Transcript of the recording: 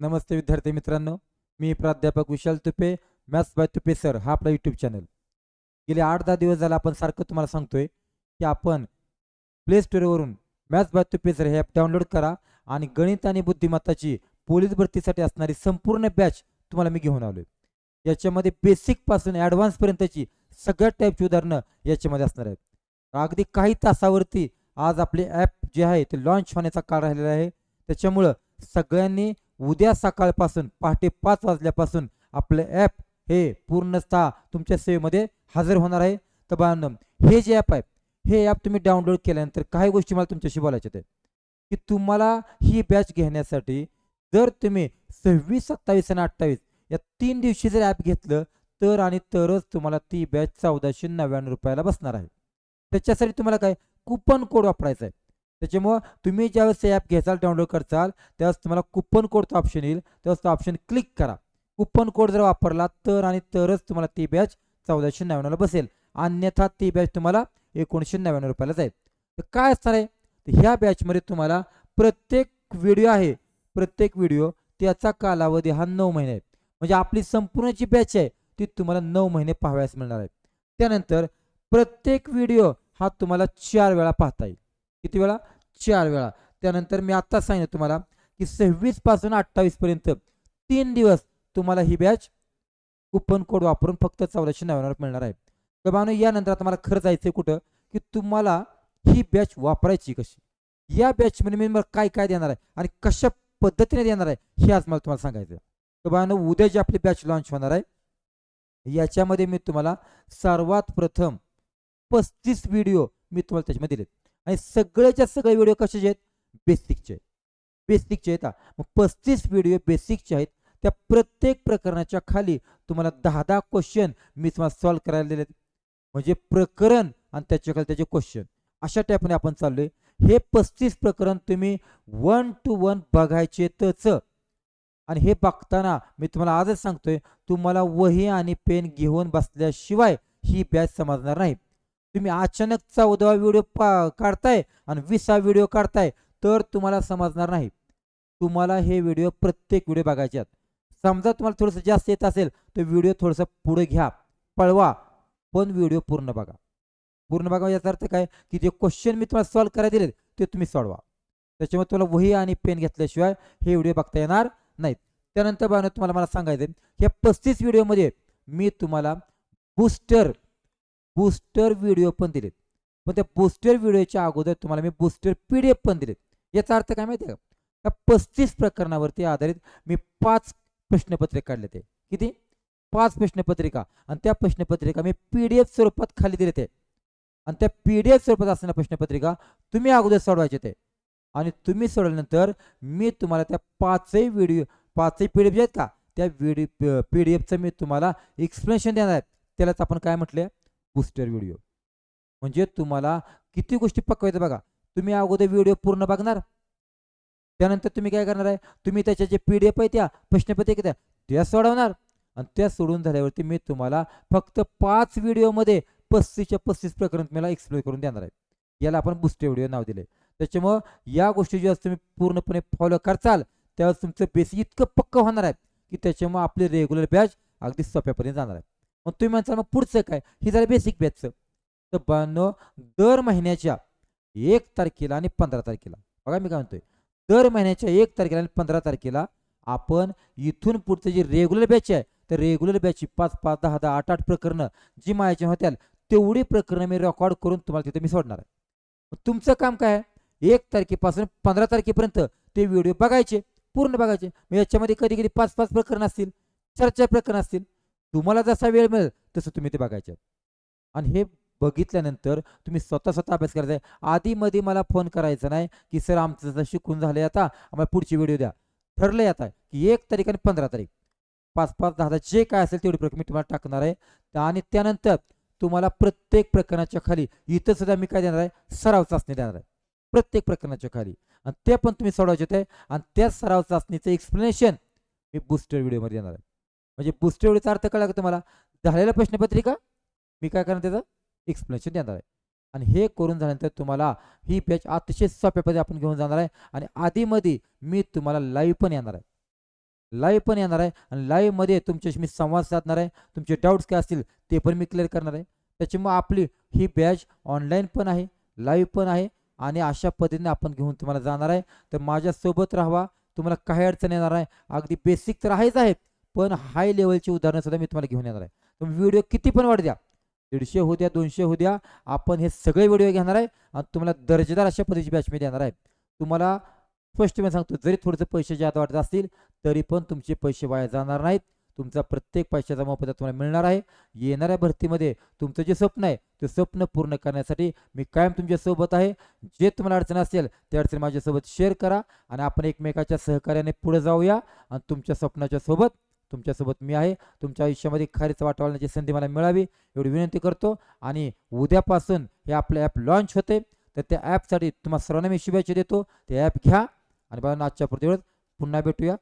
नमस्ते विद्यार्थी मित्रांनो मी प्राध्यापक Vishal Tupe maths by Tupe sir हा आपला यूट्यूब चॅनल गेले आठ दहा दिवस झाला आपण सारखं तुम्हाला सांगतोय की आपण प्ले स्टोअरवरून मॅथ्स बाय तुपे सर हे ॲप डाउनलोड करा आणि गणित आणि बुद्धिमत्ताची पोलीस भरतीसाठी असणारी संपूर्ण बॅच तुम्हाला मी घेऊन आलोय. याच्यामध्ये बेसिकपासून ॲडव्हान्सपर्यंतची सगळ्या टाईपची उदाहरणं याच्यामध्ये असणार आहेत. अगदी काही तासावरती आज आपले ॲप जे आहे ते लॉन्च होण्याचा काळ राहिलेला आहे. त्याच्यामुळं सगळ्यांनी उद्या सकाळपासून पहाटे पाच वाजल्यापासून आपलं ॲप हे पूर्णतः तुमच्या सेवेमध्ये हजर होणार आहे. तर बाळांनो हे जे ॲप आहे हे ॲप तुम्ही डाउनलोड केल्यानंतर काही गोष्टी मला तुमच्याशी बोलायच्या आहेत. की तुम्हाला ही बॅच घेण्यासाठी जर तुम्ही सव्वीस सत्तावीस आणि अठ्ठावीस या तीन दिवशी जर ॲप घेतलं तर आणि तरच तुम्हाला ती बॅच चौदाशे नव्याण्णव रुपयाला बसणार आहे. त्याच्यासाठी तुम्हाला काय? कुपन कोड वापरायचा आहे. त्याच्यामुळं तुम्ही ज्यावेळेस हे ॲप घ्याचाल डाउनलोड करचाल त्यावेळेस तुम्हाला कुपन कोडचा ऑप्शन येईल. त्यावेळेस तो ऑप्शन क्लिक करा. कुपन कोड जर वापरला तर आणि तरच तुम्हाला ती बॅच चौदाशे नव्याण्णवला बसेल. अन्यथा ती बॅच तुम्हाला एकोणीसशे नव्याण्णव रुपयाला जाईल. तर काय असणार आहे? तर ह्या बॅचमध्ये तुम्हाला प्रत्येक व्हिडिओ आहे. प्रत्येक व्हिडिओ त्याचा कालावधी हा नऊ महिने आहे. म्हणजे आपली संपूर्ण जी बॅच आहे ती तुम्हाला नऊ महिने पाहावयास मिळणार आहे. त्यानंतर प्रत्येक व्हिडिओ हा तुम्हाला चार वेळा पाहता येईल. किती वेळा? चार वेळा. त्यानंतर मी आत्ताच सांगितलं तुम्हाला की सव्वीसपासून अठ्ठावीस पर्यंत तीन दिवस तुम्हाला ही बॅच कुपन कोड वापरून फक्त चौदाशे नव्याण्णव मिळणार आहे. तर बानो यानंतर आता मला खरं जायचं कुठं की तुम्हाला ही बॅच वापरायची कशी? या बॅचमध्ये मी मला काय काय देणार आहे आणि कशा पद्धतीने देणार आहे हे आज मला तुम्हाला सांगायचं तर बानो उद्या जी आपली बॅच लॉन्च होणार आहे याच्यामध्ये मी तुम्हाला सर्वात प्रथम पस्तीस व्हिडिओ मी तुम्हाला त्याच्यामध्ये दिलेत. आणि सगळ्याच्या सगळे व्हिडिओ कशाचे आहेत? बेसिकचे आहेत. बेसिकचे आहेत मग पस्तीस व्हिडिओ बेसिकचे आहेत. त्या प्रत्येक प्रकरणाच्या खाली तुम्हाला दहा दहा क्वेश्चन मी तुम्हाला सॉल्व्ह करायला दिले म्हणजे प्रकरण आणि त्याच्याकडे त्याचे क्वेश्चन अशा टाईपने आपण चाललोय. हे पस्तीस प्रकरण तुम्ही वन टू वन बघायचेतच आणि हे बघताना मी तुम्हाला आजच सांगतोय तुम्हाला वही आणि पेन घेऊन बसल्याशिवाय ही बॅच समजणार नाही. तुम्ही अचानक उदवा व्हिडिओ पा काढताय आणि विसा व्हिडिओ काढताय तर तुम्हाला समजणार नाही. तुम्हाला हे व्हिडिओ प्रत्येक व्हिडिओ बघायचे आहेत. समजा तुम्हाला थोडंसं जास्त येत असेल तर व्हिडिओ थोडंसं पुढे घ्या पळवा पण व्हिडिओ पूर्ण बघा. पूर्ण बघा म्हणजे याचा अर्थ काय? की जे क्वेश्चन मी तुम्हाला सॉल्व्ह करायला दिले ते तुम्ही सोडवा. त्याच्यामुळे तुम्हाला वही आणि पेन घेतल्याशिवाय हे व्हिडिओ बघता येणार नाहीत. त्यानंतर बघा तुम्हाला मला सांगायचं ह्या पस्तीस व्हिडिओमध्ये मी तुम्हाला बूस्टर बूस्टर व्हिडिओ पण दिलेत. पण त्या बूस्टर व्हिडिओच्या अगोदर तुम्हाला मी बूस्टर पी डी एफ पण दिलेत. याचा अर्थ काय माहिती आहे का? या पस्तीस प्रकरणावरती आधारित मी पाच प्रश्नपत्रिका काढले ते किती? पाच प्रश्नपत्रिका. आणि त्या प्रश्नपत्रिका मी पी डी एफ स्वरूपात खाली दिले ते आणि त्या पी डी एफ स्वरूपात असणाऱ्या प्रश्नपत्रिका तुम्ही अगोदर सोडवायचे ते आणि तुम्ही सोडल्यानंतर मी तुम्हाला त्या पाचही व्हिडिओ पाचही पी डी एफ आहेत का त्या व्हिडिओ पी डी एफचं मी तुम्हाला एक्सप्लेनेशन देणार आहे. त्यालाच आपण काय म्हटलं बूस्टर व्हिडिओ म्हणजे तुम्हाला किती गोष्टी पकवायचं बघा. तुम्ही अगोदर व्हिडिओ पूर्ण बघणार. त्यानंतर तुम्ही काय करणार आहे? तुम्ही त्याच्या जे पी डी एफ आहे त्या प्रश्नपत्रिका त्या त्या सोडवणार. आणि त्या सोडून झाल्यावरती मी तुम्हाला फक्त पाच व्हिडिओमध्ये पस्तीसच्या पस्तीस प्रकरण तुम्हाला एक्सप्लोर करून देणार आहे. याला आपण बुस्टर व्हिडिओ नाव दिले त्याच्यामुळं या गोष्टी ज्या तुम्ही पूर्णपणे फॉलो करचाल त्यावेळेस तुमचं बेसिक इतकं पक्क होणार आहे की त्याच्यामुळे आपली रेग्युलर बॅच अगदी सोप्यापर्यंत जाणार आहे. मग तुम्ही म्हणताल मग पुढचं काय? ही झालं बेसिक बॅचचं तर बानो दर महिन्याच्या एक तारखेला आणि पंधरा तारखेला. बघा मी काय म्हणतोय. दर महिन्याच्या एक तारखेला आणि पंधरा तारखेला आपण इथून पुढचं जी रेग्युलर बॅच आहे तर रेग्युलर बॅचची पाच पाच दहा दहा आठ आठ प्रकरणं जी माझ्या होत्याल तेवढी प्रकरणं मी रेकॉर्ड करून तुम्हाला तिथे मी सोडणार आहे. तुमचं काम काय आहे? एक तारखेपासून पंधरा तारखेपर्यंत ते व्हिडिओ बघायचे पूर्ण बघायचे. मग याच्यामध्ये कधी कधी पाच पाच प्रकरण असतील चार चार प्रकरण असतील. तुम्हाला जसा वेळ मिळेल तसं तुम्ही ते बघायचं. आणि हे बघितल्यानंतर तुम्ही स्वतः स्वतः अभ्यास करायचा आहे. आधीमध्ये मला फोन करायचा नाही की सर आमचं जसं शिकून झालं आता आम्हाला पुढची व्हिडिओ द्या. ठरलं आहे आता की एक तारीख आणि पंधरा तारीख. पाच पाच दहा दहा जे काय असेल तेवढी प्रक्रिया मी तुम्हाला टाकणार आहे. आणि त्यानंतर तुम्हाला प्रत्येक प्रकरणाच्या खाली इथं सुद्धा मी काय देणार आहे? सराव चाचणी देणार आहे. प्रत्येक प्रकरणाच्या खाली. आणि ते पण तुम्ही सोडवायचे आहे आणि त्या सराव चाचणीचं एक्सप्लेनेशन मी बूस्टर व्हिडिओमध्ये देणार आहे. म्हणजे बूस्टर एवढीचा अर्थ कळला का तुम्हाला? झालेलं प्रश्नपत्रिका? मी काय करणार त्याचं? एक्सप्लेनेशन देणार आहे. आणि हे करून झाल्यानंतर तुम्हाला ही बॅच अतिशय सोप्या पद्धती आपण घेऊन जाणार आहे. आणि आधीमध्ये मी तुम्हाला लाईव्ह पण येणार आहे. लाईव्ह पण येणार आहे. आणि लाईव्हमध्ये तुमच्याशी मी संवाद साधणार आहे. तुमचे डाऊट्स काय असतील ते पण मी क्लिअर करणार आहे. त्याच्यामुळे आपली ही बॅच ऑनलाईन पण आहे लाईव्ह पण आहे. आणि अशा पद्धतीने आपण घेऊन तुम्हाला जाणार आहे. तर माझ्यासोबत राहावा. तुम्हाला काही अडचण येणार आहे अगदी बेसिक तर आहेच आहे. पण हाय लेवलची उदाहरणं सुद्धा मी तुम्हाला घेऊन येणार आहे. तुम्ही व्हिडिओ किती पण वाढ द्या. दीडशे होऊ द्या दोनशे होऊ द्या आपण हे सगळे व्हिडिओ घेणार आहे आणि तुम्हाला दर्जेदार अशा पद्धतीची बॅच मी देणार आहे. तुम्हाला स्पष्टपणे सांगतो जरी थोडंसं पैसे जादा वाटत असतील तरी पण तुमचे पैसे वाया जाणार नाहीत. तुमचा प्रत्येक पैशाचा मोबदला तुम्हाला मिळणार आहे. येणाऱ्या भरतीमध्ये तुमचं जे स्वप्न आहे ते स्वप्न पूर्ण करण्यासाठी मी कायम तुमच्यासोबत आहे. जे तुम्हाला अडचण असेल त्या अडचण माझ्यासोबत शेअर करा आणि आपण एकमेकाच्या सहकार्याने पुढे जाऊया आणि तुमच्या स्वप्नाच्या सोबत तुमच्यासोबत मी आहे. तुमच्या आयुष्यामध्ये खरेच वाटा संधी मला मिळावी एवढी विनंती करतो. आणि उद्यापासून हे आपलं ॲप लॉन्च होते. तर त्या ॲपसाठी तुम्हाला सर्वांना मी शुभेच्छा देतो. ते ॲप घ्या. आणि बघा आजच्या प्रतिवेळेस पुन्हा भेटूया.